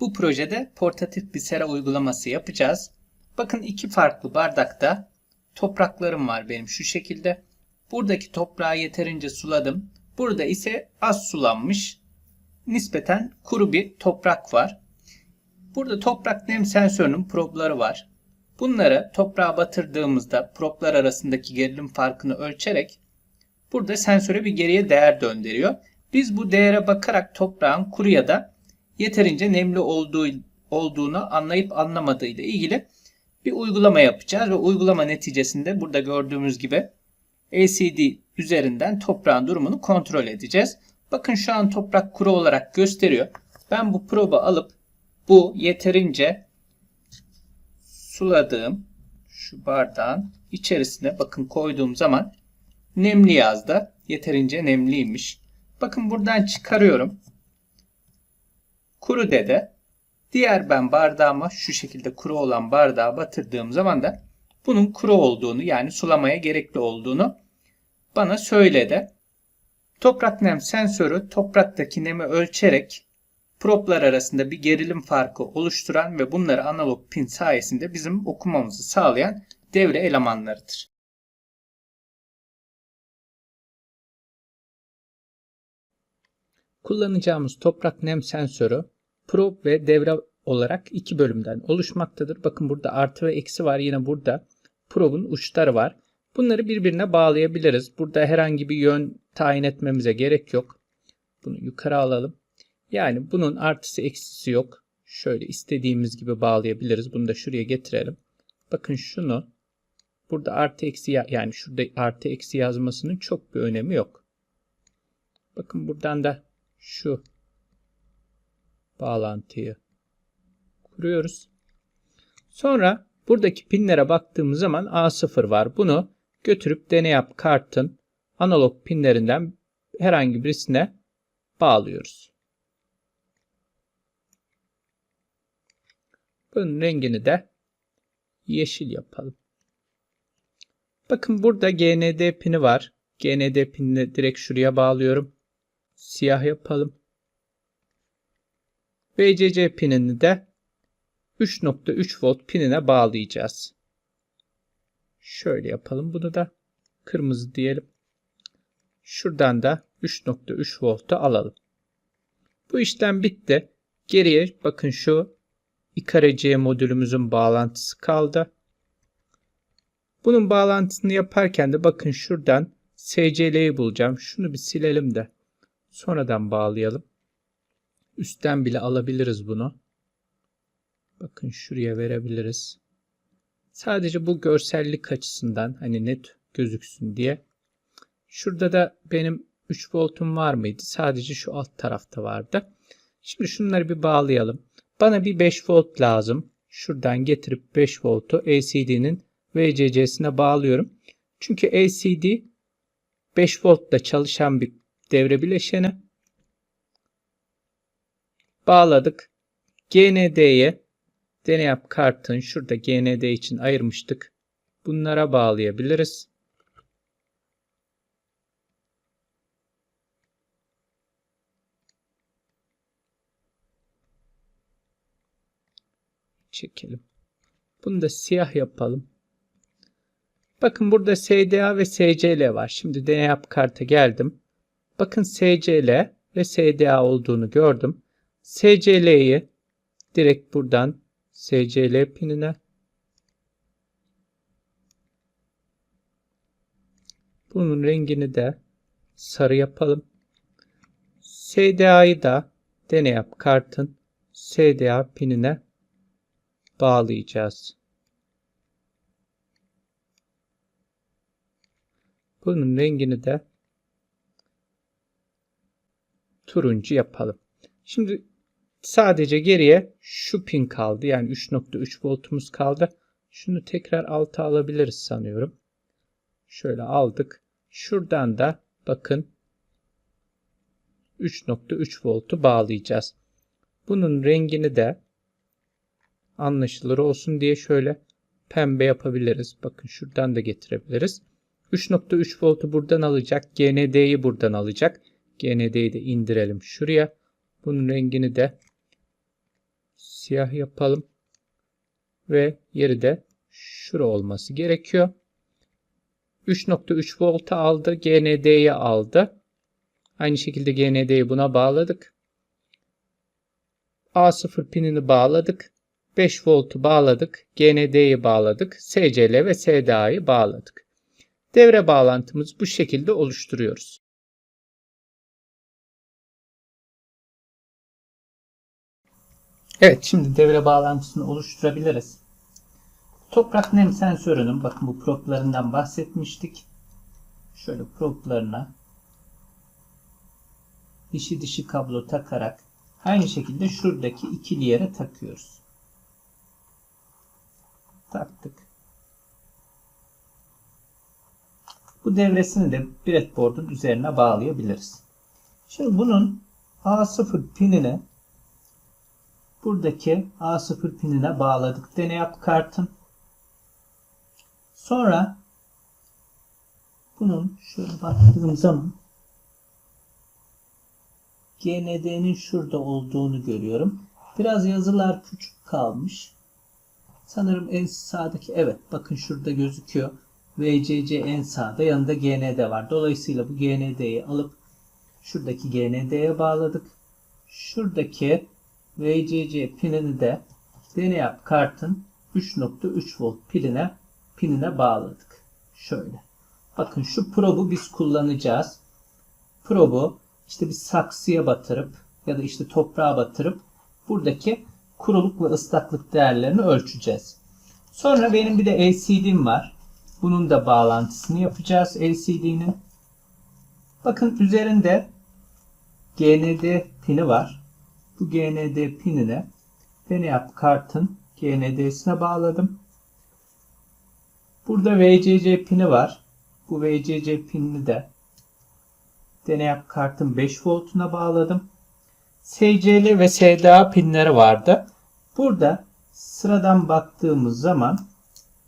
Bu projede portatif bir sera uygulaması yapacağız. Bakın iki farklı bardakta topraklarım var benim şu şekilde. Buradaki toprağı yeterince suladım. Burada ise az sulanmış, nispeten kuru bir toprak var. Burada toprak nem sensörünün probları var. Bunları toprağa batırdığımızda problar arasındaki gerilim farkını ölçerek burada sensöre bir geriye değer döndürüyor. Biz bu değere bakarak toprağın kuru ya da yeterince nemli olduğu olduğunu anlayıp anlamadığı ile ilgili bir uygulama yapacağız ve uygulama neticesinde burada gördüğümüz gibi LCD üzerinden toprağın durumunu kontrol edeceğiz. Bakın şu an toprak kuru olarak gösteriyor. Ben bu probu alıp bu yeterince suladığım şu bardağın içerisine bakın koyduğum zaman nemli yazdı. Yeterince nemliymiş. Bakın buradan çıkarıyorum. Kuru dede. Diğer ben bardağıma şu şekilde kuru olan bardağa batırdığım zaman da bunun kuru olduğunu yani sulamaya gerekli olduğunu bana söyledi. Toprak nem sensörü topraktaki nemi ölçerek proplar arasında bir gerilim farkı oluşturan ve bunları analog pin sayesinde bizim okumamızı sağlayan devre elemanlarıdır. Kullanacağımız toprak nem sensörü probe ve devre olarak iki bölümden oluşmaktadır. Bakın burada artı ve eksi var. Yine burada probe'un uçları var. Bunları birbirine bağlayabiliriz. Burada herhangi bir yön tayin etmemize gerek yok. Bunu yukarı alalım. Yani bunun artısı eksisi yok. Şöyle istediğimiz gibi bağlayabiliriz. Bunu da şuraya getirelim. Bakın şunu burada artı eksi yani şurada artı eksi yazmasının çok bir önemi yok. Bakın buradan da şu bağlantıyı kuruyoruz. Sonra buradaki pinlere baktığımız zaman A0 var. Bunu götürüp deneyap kartın analog pinlerinden herhangi birisine bağlıyoruz. Bunun rengini de yeşil yapalım. Bakın burada GND pini var. GND pinini direkt şuraya bağlıyorum. Siyah yapalım. VCC pinini de 3.3 volt pinine bağlayacağız. Şöyle yapalım bunu da. Kırmızı diyelim. Şuradan da 3.3 voltu alalım. Bu işlem bitti. Geriye bakın şu İKRC modülümüzün bağlantısı kaldı. Bunun bağlantısını yaparken de bakın şuradan SCL'yi bulacağım. Şunu bir silelim de sonradan bağlayalım. Üstten bile alabiliriz bunu. Bakın şuraya verebiliriz. Sadece bu görsellik açısından hani net gözüksün diye. Şurada da benim 3 voltum var mıydı? Sadece şu alt tarafta vardı. Şimdi şunları bir bağlayalım. Bana bir 5 volt lazım. Şuradan getirip 5 voltu LCD'nin VCC'sine bağlıyorum. Çünkü LCD 5 voltla çalışan bir devre bileşeni. Bağladık. GND'ye deneyap kartın şurada GND için ayırmıştık. Bunlara bağlayabiliriz. Çekelim. Bunu da siyah yapalım. Bakın burada SDA ve SCL var. Şimdi deneyap karta geldim. Bakın SCL ve SDA olduğunu gördüm. SCL'yi direkt buradan SCL pinine bunun rengini de sarı yapalım. SDA'yı da deneyap kartın SDA pinine bağlayacağız. Bunun rengini de turuncu yapalım. Şimdi sadece geriye şu pin kaldı. Yani 3.3 voltumuz kaldı. Şunu tekrar alta alabiliriz sanıyorum. Şöyle aldık. Şuradan da bakın 3.3 voltu bağlayacağız. Bunun rengini de anlaşılır olsun diye şöyle pembe yapabiliriz. Bakın şuradan da getirebiliriz. 3.3 voltu buradan alacak. GND'yi buradan alacak. GND'yi de indirelim şuraya. Bunun rengini de siyah yapalım. Ve yeri de şura olması gerekiyor. 3.3 volta aldı. GND'yi aldı. Aynı şekilde GND'yi buna bağladık. A0 pinini bağladık. 5 voltu bağladık. GND'yi bağladık. SCL ve SDA'yı bağladık. Devre bağlantımız bu şekilde oluşturuyoruz. Evet şimdi devre bağlantısını oluşturabiliriz. Toprak nem sensörünün bakın bu proplarından bahsetmiştik. Şöyle proplarına dişi dişi kablo takarak aynı şekilde şuradaki ikili yere takıyoruz. Taktık. Bu devresini de breadboard'un üzerine bağlayabiliriz. Şimdi bunun A0 pinine buradaki A0 pinine bağladık. Deney yap kartın. Sonra bunun şöyle baktığım zaman GND'nin şurada olduğunu görüyorum. Biraz yazılar küçük kalmış. Sanırım en sağdaki evet bakın şurada gözüküyor. VCC en sağda yanında GND var. Dolayısıyla bu GND'yi alıp şuradaki GND'ye bağladık. Şuradaki VCC pinini de deneyap kartın 3.3 volt piline pinine bağladık. Şöyle. Bakın şu probu biz kullanacağız. Probu işte bir saksıya batırıp ya da işte toprağa batırıp buradaki kuruluk ve ıslaklık değerlerini ölçeceğiz. Sonra benim bir de LCD'm var. Bunun da bağlantısını yapacağız LCD'nin. Bakın üzerinde GND pini var. Bu GND pinine Deneyap kartın GND'sine bağladım. Burada VCC pini var. Bu VCC pinini de Deneyap kartın 5 voltuna bağladım. SCL ve SDA pinleri vardı. Burada sıradan baktığımız zaman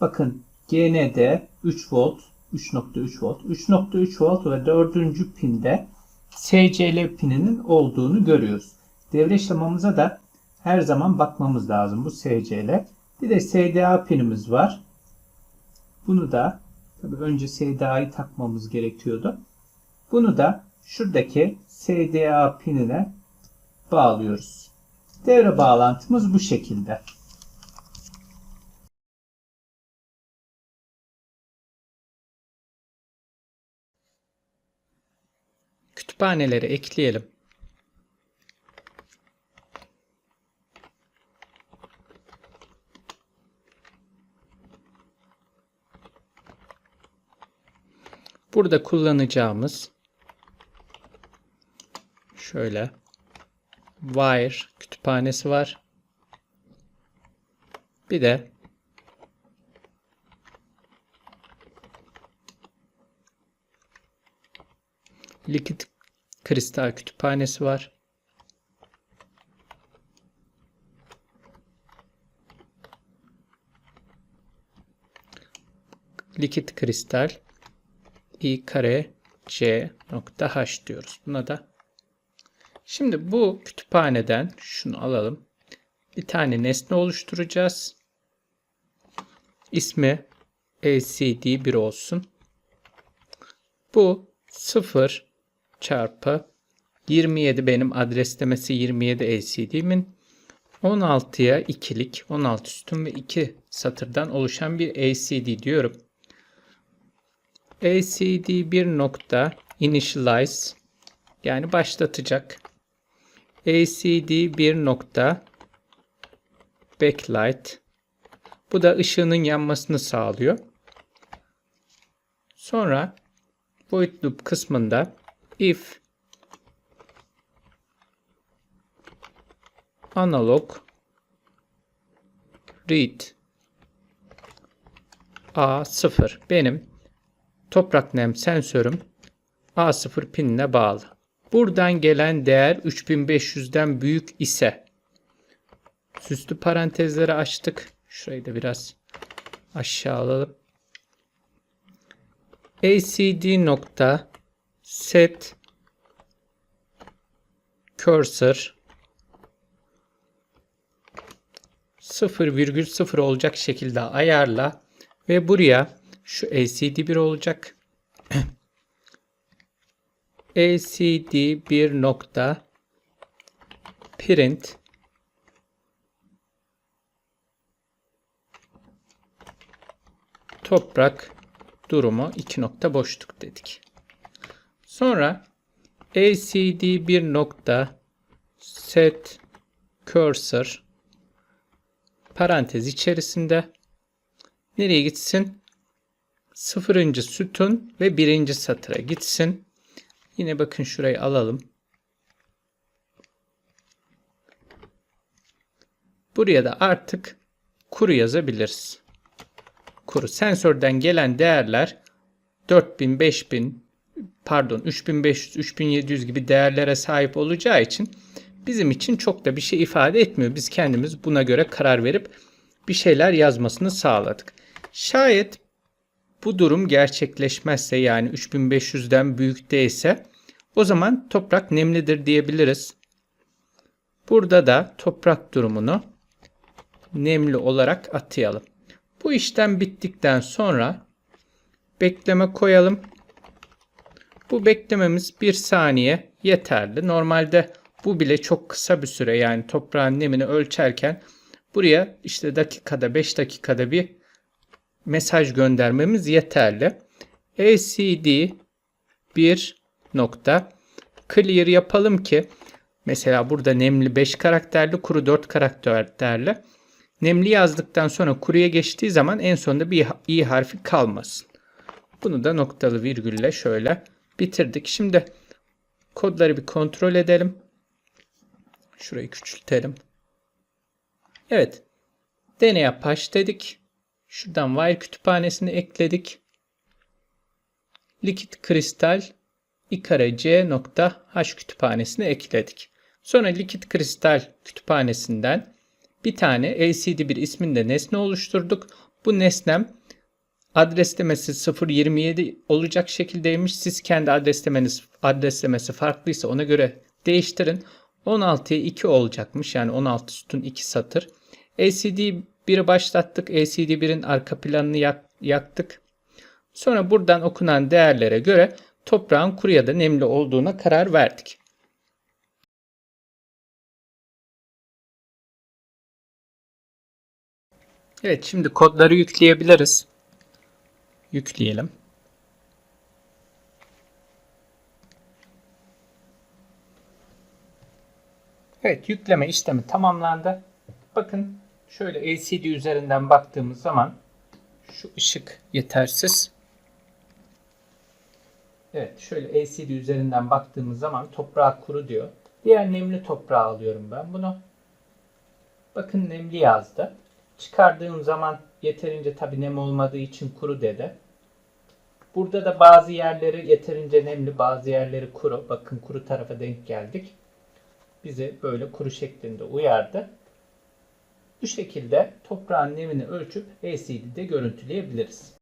bakın GND 3 volt, 3.3 volt, 3.3 volt ve 4. pinde SCL pininin olduğunu görüyoruz. Devre işlemamıza da her zaman bakmamız lazım bu SCL. Bir de SDA pinimiz var. Bunu da tabii önce SDA'yı takmamız gerekiyordu. Bunu da şuradaki SDA pinine bağlıyoruz. Devre bağlantımız bu şekilde. Kütüphaneleri ekleyelim. Burada kullanacağımız şöyle Wire kütüphanesi var. Bir de likit kristal kütüphanesi var. Likit kristal i kare c nokta h diyoruz. Buna da Şimdi bu kütüphaneden şunu alalım. Bir tane nesne oluşturacağız. İsmi LCD1 olsun. Bu 0 çarpı 27 benim adreslemesi 27 LCD'min 16'ya ikilik 16 sütun ve 2 satırdan oluşan bir LCD diyorum. LCD1 nokta initialize yani başlatacak. LCD 1 nokta backlight. Bu da ışığının yanmasını sağlıyor. Sonra void loop kısmında if analog read A0 benim toprak nem sensörüm A0 pinine bağlı. Buradan gelen değer 3500'den büyük ise süslü parantezleri açtık. Şurayı da biraz aşağı alalım. ACD nokta set cursor 0,0 olacak şekilde ayarla ve buraya şu LCD1 olacak. LCD1 nokta print toprak durumu 2 nokta boşluk dedik. Sonra LCD1 nokta set cursor parantez içerisinde nereye gitsin? Sıfırıncı sütun ve birinci satıra gitsin. Yine bakın şurayı alalım. Buraya da artık kuru yazabiliriz. Kuru sensörden gelen değerler 4000, 5000, pardon 3500, 3700 gibi değerlere sahip olacağı için bizim için çok da bir şey ifade etmiyor. Biz kendimiz buna göre karar verip bir şeyler yazmasını sağladık. Şayet bu durum gerçekleşmezse yani 3500'den büyük değilse o zaman toprak nemlidir diyebiliriz. Burada da toprak durumunu nemli olarak atayalım. Bu işlem bittikten sonra bekleme koyalım. Bu beklememiz bir saniye yeterli. Normalde bu bile çok kısa bir süre yani toprağın nemini ölçerken buraya işte dakikada 5 dakikada bir mesaj göndermemiz yeterli. LCD bir nokta clear yapalım ki mesela burada nemli 5 karakterli kuru 4 karakterli nemli yazdıktan sonra kuruya geçtiği zaman en sonunda bir i harfi kalmasın. Bunu da noktalı virgülle şöyle bitirdik. Şimdi kodları bir kontrol edelim. Şurayı küçültelim. Evet. Deneye paş dedik. Şuradan while kütüphanesini ekledik. Likit kristal ikare c nokta h kütüphanesini ekledik. Sonra likit kristal kütüphanesinden bir tane LCD1 isminde nesne oluşturduk. Bu nesnem adreslemesi 027 olacak şekildeymiş. Siz kendi adreslemeniz adreslemesi farklıysa ona göre değiştirin. 16'ya 2 olacakmış. Yani 16 sütun 2 satır. LCD 1'i başlattık. LCD 1'in arka planını yak, yaktık. Sonra buradan okunan değerlere göre toprağın kuru ya da nemli olduğuna karar verdik. Evet şimdi kodları yükleyebiliriz. Yükleyelim. Evet yükleme işlemi tamamlandı. Bakın şöyle LCD üzerinden baktığımız zaman şu ışık yetersiz. Evet şöyle LCD üzerinden baktığımız zaman toprağı kuru diyor. Diğer nemli toprağı alıyorum ben bunu. Bakın nemli yazdı. Çıkardığım zaman yeterince tabi nem olmadığı için kuru dedi. Burada da bazı yerleri yeterince nemli bazı yerleri kuru. Bakın kuru tarafa denk geldik. Bizi böyle kuru şeklinde uyardı. Bu şekilde toprağın nemini ölçüp LCD'de görüntüleyebiliriz.